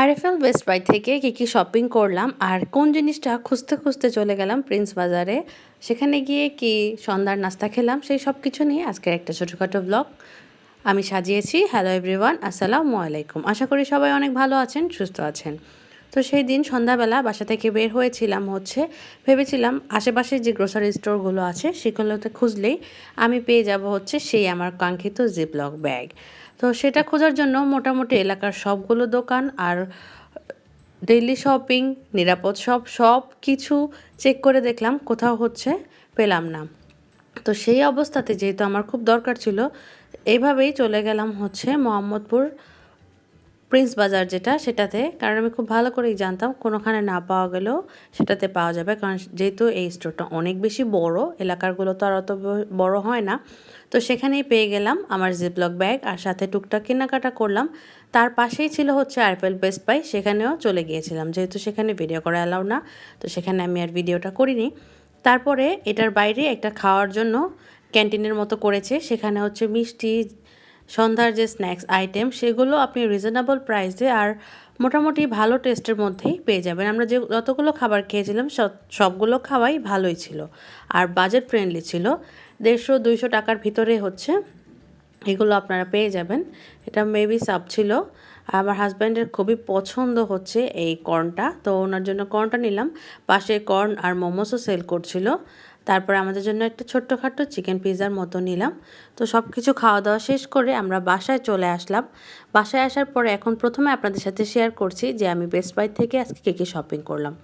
RFL best by থেকে কী কী shopping করলাম আর কোন জিনিসটা খুঁজতে খুঁজতে চলে গেলাম প্রিন্স বাজারে সেখানে গিয়ে কি সন্ধ্যার নাস্তা খেলাম, সেই সব কিছু নিয়ে আজকের একটা ছোটোখাটো ব্লগ আমি সাজিয়েছি। হ্যালো এভরিওয়ান আসসালামু আলাইকুম। আশা করি সবাই অনেক ভালো আছেন, সুস্থ আছেন। তো সেই দিন সন্ধ্যাবেলা বাসা থেকে বের হয়েছিলাম হচ্ছে। ভেবেছিলাম আশেপাশে যে গ্রোসারি স্টোরগুলো আছে সেগুলোতে খুঁজলেই আমি পেয়ে যাব হচ্ছে সেই আমার কাঙ্ক্ষিত জিপলক ব্যাগ তো সেটা খোঁজার জন্য মোটামুটি এলাকার সবগুলো দোকান আর ডেইলি শপিং নিরাপদ সব সব কিছু চেক করে দেখলাম, কোথাও হচ্ছে পেলাম না। তো সেই অবস্থাতে যেহেতু আমার খুব দরকার ছিল এইভাবেই চলে গেলাম হচ্ছে মোহাম্মদপুর প্রিন্স বাজার যেটা, সেটাতে, কারণ আমি খুব ভালো করেই জানতাম, কোনোখানে না পাওয়া গেলেও সেটাতে পাওয়া যাবে। কারণ যেহেতু এই স্টোরটা অনেক বেশি বড় এলাকারগুলো তো আর অত বড় হয় না। তো সেখানেই পেয়ে গেলাম আমার জিপলক ব্যাগ আর সাথে টুকটাক কেনাকাটা করলাম। তার পাশেই ছিল হচ্ছে আরপেল বেস্ট বাই সেখানেও চলে গিয়েছিলাম। যেহেতু সেখানে ভিডিও করা অ্যালাউ না, তো সেখানে আমি আর ভিডিওটা করিনি। তারপরে এটার বাইরে একটা খাওয়ার জন্য ক্যান্টিনের মতো করেছে, সেখানে হচ্ছে মিষ্টি সন্ধ্যার যে স্ন্যাক্স আইটেম, সেগুলো আপনি রিজনেবল প্রাইসে আর মোটামুটি ভালো টেস্টের মধ্যেই পেয়ে যাবেন। আমরা যে যতগুলো খাবার খেয়েছিলাম সবগুলো খাওয়াই ভালোই ছিল। আর বাজেট ফ্রেন্ডলি ছিল। দেড়শো, দুইশো টাকার ভিতরে হচ্ছে এগুলো আপনারা পেয়ে যাবেন। এটা মেবি সাব ছিল। আমার হাজব্যান্ডের খুবই পছন্দ হচ্ছে এই কর্নটা তো ওনার জন্য কর্নটা নিলাম। পাশে কর্ন আর মোমোসও সেল করছিল। তারপরে আমাদের জন্য একটা ছোট্টখাট্টো চিকেন পিৎজার মতো নিলাম। তো সব কিছু খাওয়া দাওয়া শেষ করে আমরা বাসায় চলে আসলাম। বাসায় আসার পরে এখন প্রথমে আপনাদের সাথে শেয়ার করছি যে আমি বেস্ট বাই থেকে আজকে কী কী শপিং করলাম।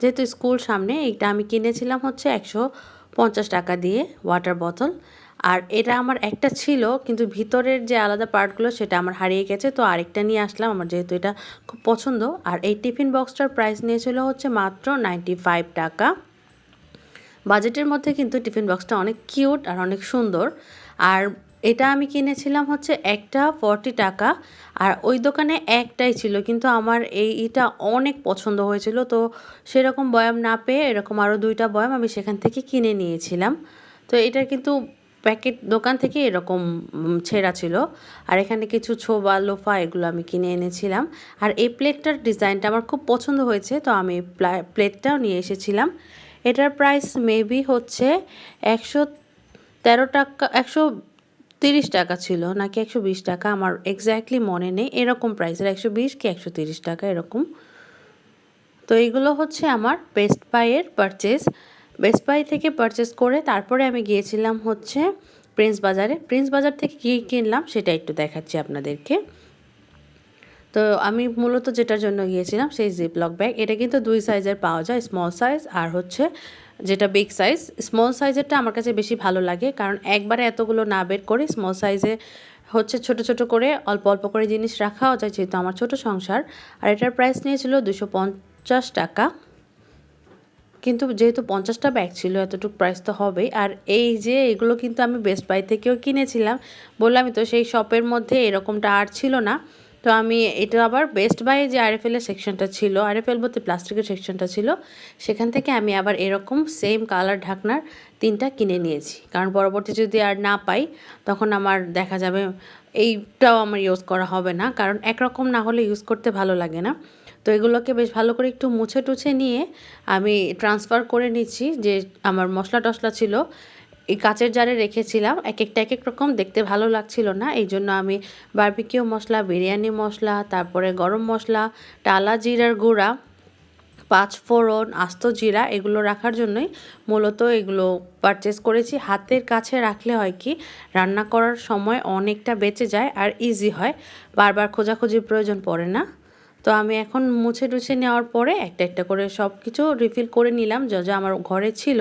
যেহেতু স্কুল সামনে, এইটা আমি কিনেছিলাম হচ্ছে একশো পঞ্চাশ টাকা দিয়ে ওয়াটার বোতল আর এটা আমার একটা ছিল, কিন্তু ভিতরের যে আলাদা পার্টগুলো সেটা আমার হারিয়ে গেছে, তো আরেকটা নিয়ে আসলাম। আমার যেহেতু এটা খুব পছন্দ। আর এই টিফিন বক্সটার প্রাইস নিয়েছিল হচ্ছে মাত্র নাইনটি ফাইভ টাকা। বাজেটের মধ্যে কিন্তু টিফিন বক্সটা অনেক কিউট আর অনেক সুন্দর। আর এটা আমি কিনেছিলাম হচ্ছে একটা ফর্টি টাকা, আর ওই দোকানে একটাই ছিল, কিন্তু আমার এই এটা অনেক পছন্দ হয়েছিল, তো সেরকম বয়াম না পেয়ে এরকম আরও দুইটা বয়াম আমি সেখান থেকে কিনে নিয়েছিলাম। তো এটা কিন্তু প্যাকেট দোকান থেকে এরকম ছেঁড়া ছিল, আর এখানে কিছু ছোবা, লোফা এগুলো আমি কিনে এনেছিলাম। আর এই প্লেটটার ডিজাইনটা আমার খুব পছন্দ হয়েছে, তো আমি প্লেটটাও নিয়ে এসেছিলাম। এটার প্রাইস মেবি হচ্ছে একশো তেরো টাকা, একশো তিরিশ টাকা ছিল, নাকি একশো বিশ টাকা, আমার এক্স্যাক্টলি মনে নেই, এরকম প্রাইসের একশো বিশ কি একশো তিরিশ টাকা, এরকম। তো এইগুলো হচ্ছে আমার বেস্ট বাইয়ের পারচেস বেস্ট বাই থেকে পারচেস করে তারপরে আমি গিয়েছিলাম হচ্ছে প্রিন্স বাজারে প্রিন্স বাজার থেকে কী কিনলাম সেটা একটু দেখাচ্ছি আপনাদেরকে। তো আমি মূলত যেটার জন্য গিয়েছিলাম সেই জিপলক ব্যাগ এটা কিন্তু দুই সাইজের পাওয়া যায় স্মল সাইজ আর হচ্ছে যেটা বিগ সাইজ স্মল সাইজেরটা আমার কাছে বেশি ভালো লাগে কারণ একবারে এতগুলো না বের করে স্মল সাইজে হচ্ছে ছোট ছোট করে অল্প অল্প করে জিনিস রাখাও যায় যেহেতু আমার ছোট সংসার। আর এটার প্রাইস নিয়েছিল দুশো পঞ্চাশ টাকা। কিন্তু যেহেতু পঞ্চাশটা ব্যাগ ছিল এতটুকু প্রাইস তো হবেই। আর এই যে এগুলো কিন্তু আমি বেস্ট বাই থেকেও কিনেছিলাম। বললামই তো সেই শপের মধ্যে এরকমটা আর ছিল না। তো আমি এটা আবার বেস্ট বাই যে আরএফএলের সেকশনটা ছিল আরএফএল বলতে প্লাস্টিকের সেকশনটা ছিল, সেখান থেকে আমি আবার এরকম সেম কালার ঢাকনার তিনটা কিনে নিয়েছি। কারণ পরবর্তী যদি আর না পাই, তখন আমার দেখা যাবে এইটাও আমার ইউজ করা হবে না, কারণ একরকম না হলে ইউজ করতে ভালো লাগে না। তো এগুলোকে বেশ ভালো করে একটু মুছে টুছে নিয়ে আমি ট্রান্সফার করে নিচ্ছি যে আমার মশলা টশলা ছিল এই কাচের জারে রেখেছিলাম। এক একটা এক এক রকম দেখতে ভালো লাগছিল না। এই জন্য আমি বার্বিকিউ মশলা, বিরিয়ানি মশলা, তারপরে গরম মশলা, টালা জিরার গুঁড়া, পাঁচ ফোড়ন, আস্ত জিরা এগুলো রাখার জন্যই মূলত এগুলো পারচেস করেছি। হাতের কাছে রাখলে হয় কি, রান্না করার সময় অনেকটা বেঁচে যায় আর ইজি হয়। বারবার খোঁজাখুঁজির প্রয়োজন পড়ে না। তো আমি এখন মুছে টুছে নেওয়ার পরে একটা একটা করে সব কিছু রিফিল করে নিলাম। যা যা আমার ঘরে ছিল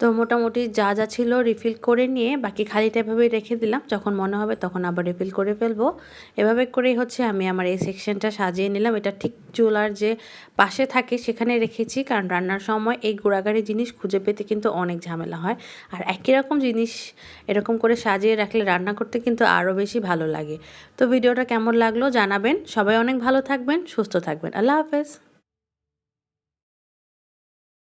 তো মোটামুটি যা যা ছিল রিফিল করে নিয়ে বাকি খালিটা এভাবেই রেখে দিলাম। যখন মনে হবে তখন আবার রিফিল করে ফেলব। এভাবে করেই হচ্ছে আমি আমার এই সেকশনটা সাজিয়ে নিলাম। এটা ঠিক চুলার যে পাশে থাকে সেখানে রেখেছি। কারণ রান্নার সময় এই গোড়াগাড়ি জিনিস খুঁজে পেতে কিন্তু অনেক ঝামেলা হয়। আর একই রকম জিনিস এরকম করে সাজিয়ে রাখলে রান্না করতে কিন্তু আরও বেশি ভালো লাগে। তো ভিডিওটা কেমন লাগল জানাবেন। সবাই অনেক ভালো থাকবেন, সুস্থ থাকবেন। আল্লাহ হাফেজ।